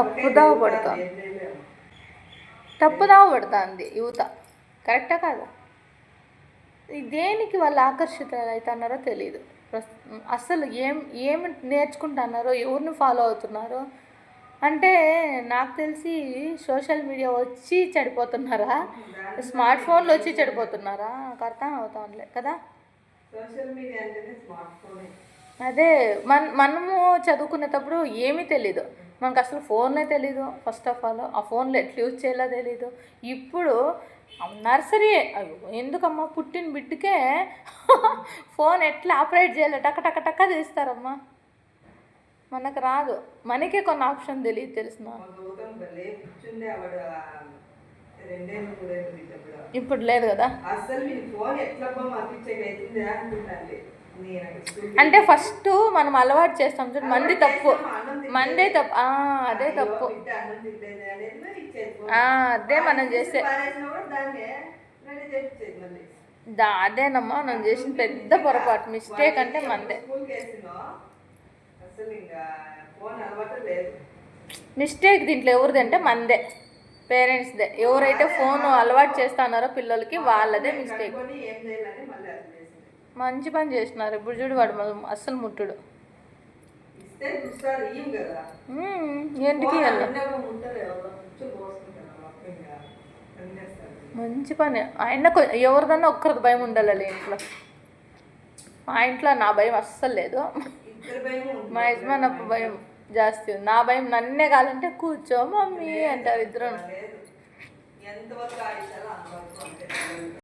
తప్పుదావ పడుతుంది తప్పుదావ పడుతుంది యువత. కరెక్టా కాదా? దేనికి వాళ్ళు ఆకర్షితులవుతున్నారో తెలియదు అసలు ఏం ఏమి నేర్చుకుంటున్నారో ఎవరిని ఫాలో అవుతున్నారో? అంటే నాకు తెలిసి సోషల్ మీడియా వచ్చి చెడిపోతున్నారా? స్మార్ట్ ఫోన్లు వచ్చి చెడిపోతున్నారా? నాకు అర్థం అవుతాంలే కదా? సోషల్ మీడియా అంటేనే స్మార్ట్ ఫోనే. అదే మన మనము చదువుకునేటప్పుడు ఏమీ తెలీదు. మనకు అసలు ఫోన్లే తెలీదు ఫస్ట్ ఆఫ్ ఆల్ ఆ ఫోన్లో ఎట్లా యూజ్ చేయాలో తెలీదు. ఇప్పుడు నర్సరీ ఎందుకమ్మా పుట్టిన బిడ్డకే ఫోన్ ఎట్లా ఆపరేట్ చేయాలో టక టక టక్క తీస్తారమ్మా. మనకు రాదు. మనకే కొన్ని ఆప్షన్ తెలియదు తెలిసిన ఇప్పుడు లేదు కదా. అసలు ఫోన్ ఎట్లా అంటే ఫస్ట్ మనం అలవాటు చేస్తాం చూడు మంది తప్పు. మందే తప్పు. అదే తప్పు. అదే మనం చేసే దా అదేనమ్మా మనం చేసిన పెద్ద పొరపాటు మిస్టేక్ అంటే మందే. మిస్టేక్ దీంట్లో ఎవరిది అంటే మందే. పేరెంట్స్దే ఎవరైతే ఫోన్ అలవాటు చేస్తున్నారో పిల్లలకి వాళ్ళదే మిస్టేక్ మంచి పని చేసినారు ఇప్పుడు చూడు వాడు మనం అస్సలు ముట్టుడు. ఏంటికి మంచి పని. ఆయన ఎవరిదన్నా ఒక్కరిది భయం ఉండాలి ఇంట్లో. మా ఇంట్లో నా భయం అస్సలు లేదు. మా యజమాని అప్పు భయం జాస్తి ఉంది. నా భయం నన్నే కావాలంటే కూర్చో మమ్మీ అంటారు ఇద్దరు.